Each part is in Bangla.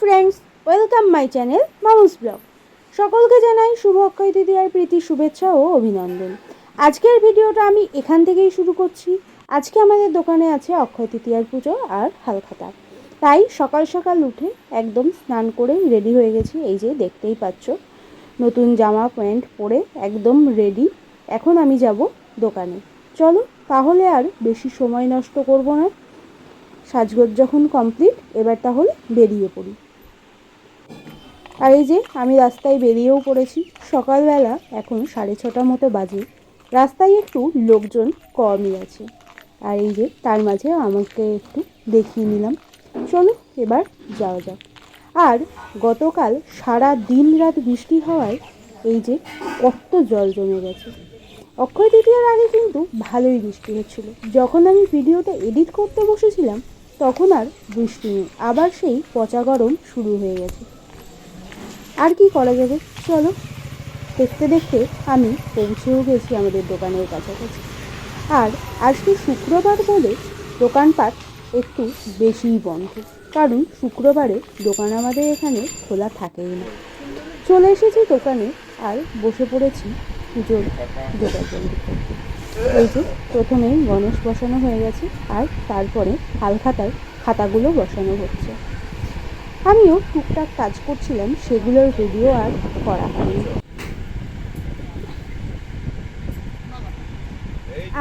Friends welcome my channel Mamus vlog সকলকে জানাই শুভ অক্ষয় তৃতীয়ার প্রীতি, শুভেচ্ছা ও অভিনন্দন। আজকের ভিডিওটা আমি এখান থেকেই শুরু করছি। আজকে আমাদের দোকানে আছে অক্ষয় তৃতীয়ার পুজো আর হালখাতা। তাই সকাল সকাল উঠে একদম স্নান করে রেডি হয়ে গেছি। এই যে দেখতেই পাচ্ছ, নতুন জামা, প্যান্ট পরে একদম রেডি এখন আমি যাব দোকানে। চলো, তাহলে আর বেশি সময় নষ্ট করব না। সাজগোজ যখন কমপ্লিট এবার তাহলে বেরিয়ে পড়ি। আর এই যে আমি রাস্তায় বেরিয়েও পড়েছি, সকালবেলা এখন সাড়ে ছটা মতো বাজে। রাস্তায় একটু লোকজন কমই আছে। আর এই যে তার মাঝে আমাকে একটু দেখিয়ে নিলাম। চলো এবার যাওয়া যাক। আর গতকাল সারা দিন রাত বৃষ্টি হওয়ায় এই যে কত জল জমে গেছে। অক্ষয় তৃতীয়ার আগে কিন্তু ভালোই বৃষ্টি হচ্ছিল। যখন আমি ভিডিওটা এডিট করতে বসেছিলাম, তখন আর বৃষ্টি নেই। আবার সেই পচা গরম শুরু হয়ে গেছে। আর কি করা যাবে? চলো। দেখতে দেখতে আমি পৌঁছেও গেছি আমাদের দোকানের কাছাকাছি। আর আজকে শুক্রবার বলে দোকানপাট একটু বেশিই বন্ধ। কারণ শুক্রবারে দোকান আমাদের এখানে খোলা থাকেই না। চলে এসেছি দোকানে আর বসে পড়েছি পুজোর করতে। এই যে, প্রথমেই গণেশ বসানো হয়ে গেছে আর তারপরে হালখাতায় খাতাগুলো বসানো হচ্ছে। আমিও টুকটাক কাজ করছিলাম, সেগুলোর ভিডিও আর করা হয়নি।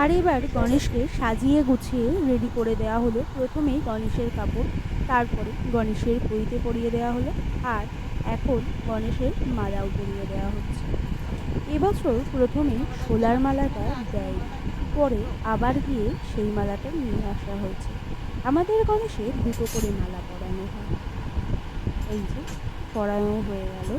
আর এবার গণেশকে সাজিয়ে গুছিয়ে রেডি করে দেওয়া হলো। প্রথমেই গণেশের কাপড়, তারপরে গণেশের পইতে পরিয়ে দেওয়া হলো আর এখন গণেশের মালাও পরিয়ে দেওয়া হচ্ছে। এবছর প্রথমে সোলার মালাটা দেয়। পরে আবার গিয়ে সেই মালাটা নিয়ে আসা হয়েছে। আমাদের গণেশে দুটো করে মালা পরানো হয়। এই যে পরানো হয়ে গেল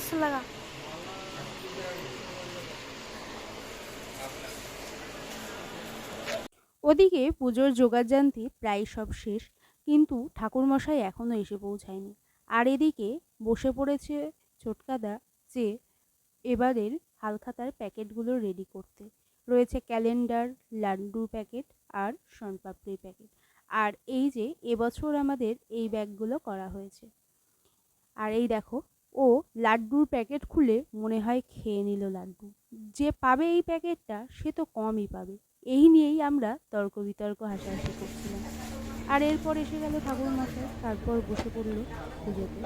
selaka. ওদিকে পুজোর জোগাড়জান্তি প্রায় সব শেষ, কিন্তু ঠাকুরমশাই এখনও এসে পৌঁছায়নি আর এদিকে বসে পড়েছে ছোটকাদা যে এবারের হালখাতার প্যাকেটগুলো রেডি করতে। রয়েছে ক্যালেন্ডার লাড্ডুর প্যাকেট আর শনপাপড়ির প্যাকেট। আর এই যে এবছর আমাদের এই ব্যাগগুলো করা হয়েছে। আর এই দেখো, ও লাড্ডুর প্যাকেট খুলে মনে হয় খেয়ে নিল লাড্ডু। যে পাবে এই প্যাকেটটা, সে তো কমই পাবে। এই নিয়েই আমরা তর্ক বিতর্ক হাসাহাসি করছিলাম। আর এরপর এসে গেল ঠাকুর মশাই তারপর বসে পড়ল পুজোতে।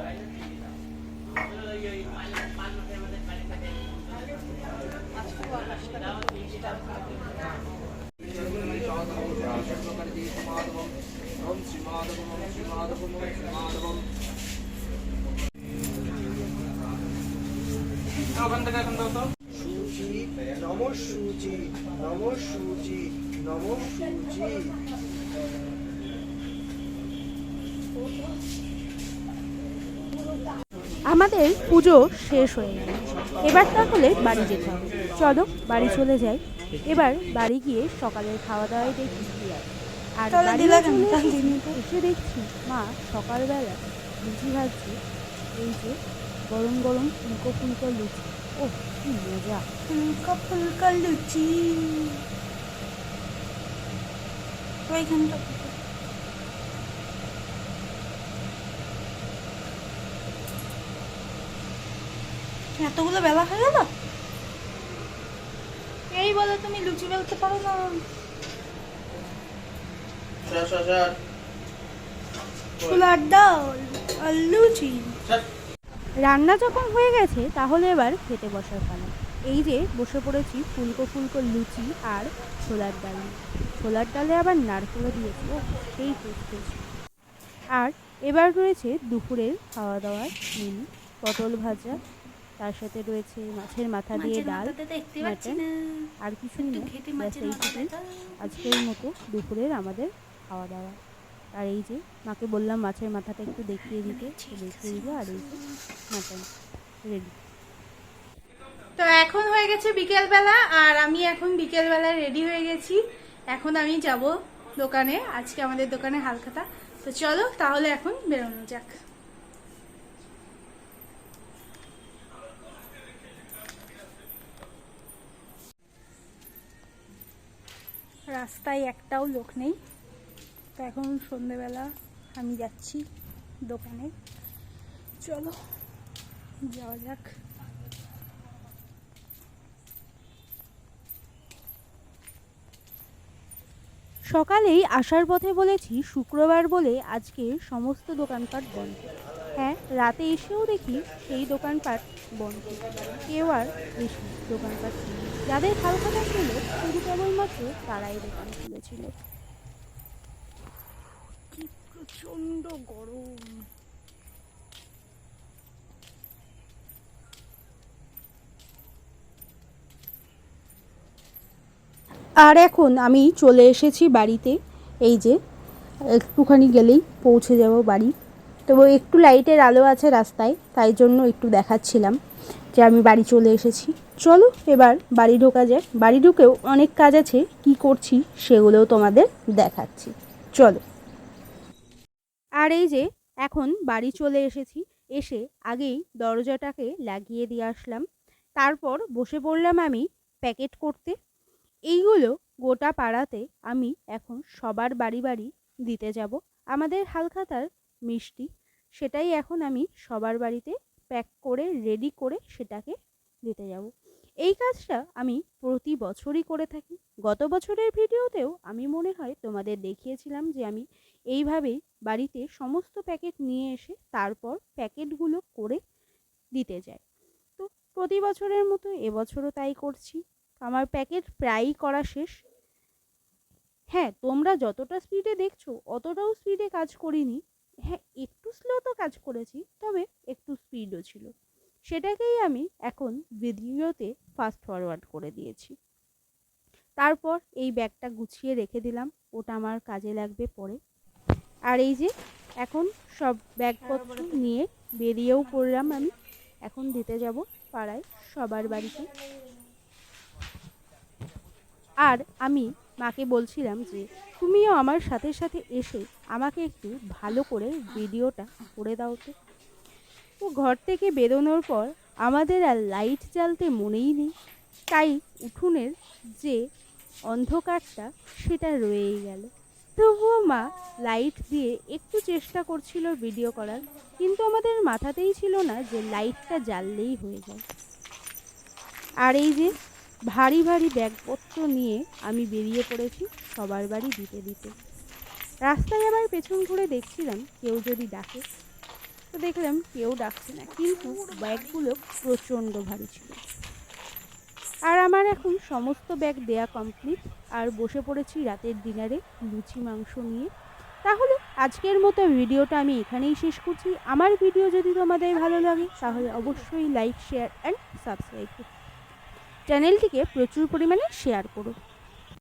সূচি নম সূচি নম সূচি নম সূচি আমাদের পুজো শেষ হয়ে গেল। এবার তাহলে বাড়ি যেতে হবে। চলো বাড়ি চলে যাই। এবার বাড়ি গিয়ে সকালের খাওয়া দাওয়ায় দেখি কি আর। এসে দেখছি মা সকালবেলা লুচি ভাজছে। এই যে গরম গরম ফুলকো ফুলকো লুচি। ও কি মজা। ফুলকা ফুলকা লুচি। তো এতগুলো বেলা হয়ে গেল? এই বলো তুমি লুচি বেলতে পারো না। ছোলার ডাল আর লুচি। রান্না যখন হয়ে গেছে তাহলে এবার খেতে বসার পালা। এই যে বসে পড়েছি ফুলকো ফুলকো লুচি আর ছোলার ডাল। ছোলার ডালে আবার নারকেলও দিয়েছি ও সেই টেস্ট আর এবার রয়েছে দুপুরের খাওয়া দাওয়ার মেনু পটল ভাজা তার সাথে রয়েছে মাছের মাথা দিয়ে ডাল মাটন, আর মাথাটা আজকের মতো দুপুরের আমাদের খাওয়া দাওয়া। আর এই যে মাকে বললাম মাছের মাথাটা একটু দেখিয়ে দিতে দেখিয়ে দিল আর এই যে মাটন রেডি তো এখন হয়ে গেছে বিকেলবেলা আর আমি এখন বিকেলবেলা রেডি হয়ে গেছি। এখন আমি যাব দোকানে আজকে আমাদের দোকানে হালখাতা। তো চলো তাহলে এখন বেরোনো যাক। রাস্তায় একটাও লোক নেই। তো এখন সন্ধেবেলা আমি যাচ্ছি দোকানে। চলো, যাওয়া যাক। সকালেই আসার পথে বলেছি শুক্রবার বলে আজকে সমস্ত দোকানপাট বন্ধ। হ্যাঁ রাতে এসেও দেখি সেই দোকানপাট বন্ধ। কেউ আর বেশি দোকানপাট। যাদের হালখাতা ছিল শুধু কেবলমাত্র তারাই দোকান খুলেছিল। প্রচণ্ড গরম। আর এখন আমি চলে এসেছি বাড়িতে। এই যে একটুখানি গেলেই পৌঁছে যাব বাড়ি। তবে একটু লাইটের আলো আছে রাস্তায়, তাই জন্য একটু দেখাচ্ছিলাম যে আমি বাড়ি চলে এসেছি। চলো এবার বাড়ি ঢোকা যাক। বাড়ি ঢুকেও অনেক কাজ আছে, কি করছি সেগুলোও তোমাদের দেখাচ্ছি। চলো। আর এই যে, এখন বাড়ি চলে এসেছি। এসে আগেই দরজাটাকে লাগিয়ে দিয়ে আসলাম। তারপর বসে পড়লাম আমি প্যাকেট করতে। এইগুলো গোটা পাড়াতে আমি এখন সবার বাড়ি বাড়ি দিতে যাব। আমাদের হালখাতার মিষ্টি, সেটাই এখন আমি সবার বাড়িতে প্যাক করে রেডি করে সেটাকে দিতে যাব। এই কাজটা আমি প্রতি বছরই করে থাকি। গত বছরের ভিডিওতেও আমি মনে হয় তোমাদের দেখিয়েছিলাম যে আমি এইভাবেই বাড়িতে সমস্ত প্যাকেট নিয়ে এসে তারপর প্যাকেটগুলো করে দিতে যাই। তো প্রতি বছরের মতো এবছরও তাই করছি। আমার প্যাকেট প্রায়ই করা শেষ। হ্যাঁ তোমরা যতটা স্পিডে দেখছ, অতটাও স্পিডে কাজ করিনি। হ্যাঁ একটু স্লো তো কাজ করেছি তবে একটু স্পিডও ছিল। সেটাকেই আমি এখন ভিডিওতে ফাস্ট ফরওয়ার্ড করে দিয়েছি। তারপর এই ব্যাগটা গুছিয়ে রেখে দিলাম ওটা আমার কাজে লাগবে পরে। আর এই যে এখন সব ব্যাগপত্র নিয়ে বেরিয়েও পড়লাম আমি। এখন দিতে যাব পাড়ায় সবার বাড়িতে। আর আমি মাকে বলছিলাম যে, তুমিও আমার সাথে সাথে এসে, আমাকে একটু ভালো করে ভিডিওটা করে দাও তো। তো ঘর থেকে বেরোনোর পর আমাদের আর লাইট জ্বালতে মনেই নেই। তাই উঠোনের যে অন্ধকারটা, সেটা রয়েই গেল। তবুও মা লাইট দিয়ে একটু চেষ্টা করছিল ভিডিও করার, কিন্তু আমাদের মাথাতেই ছিল না যে লাইটটা জ্বাললেই হয়ে যায়। আর এই যে ভারী ভারী ব্যাগপত্র নিয়ে আমি বেরিয়ে পড়েছি সবার বাড়ি দিতে দিতে। রাস্তায় আবার পেছন ঘুরে দেখছিলাম কেউ যদি ডাকে। তো দেখলাম কেউ ডাকছে না, কিন্তু ব্যাগগুলো প্রচণ্ড ভারী ছিল। আর আমার এখন সমস্ত ব্যাগ দেয়া কমপ্লিট আর বসে পড়েছি রাতের ডিনারে লুচি, মাংস নিয়ে। তাহলে আজকের মতো ভিডিওটা আমি এখানেই শেষ করছি। আমার ভিডিও যদি তোমাদের ভালো লাগে, তাহলে অবশ্যই লাইক শেয়ার অ্যান্ড সাবস্ক্রাইব করো চ্যানেলটিকে প্রচুর পরিমাণে শেয়ার করো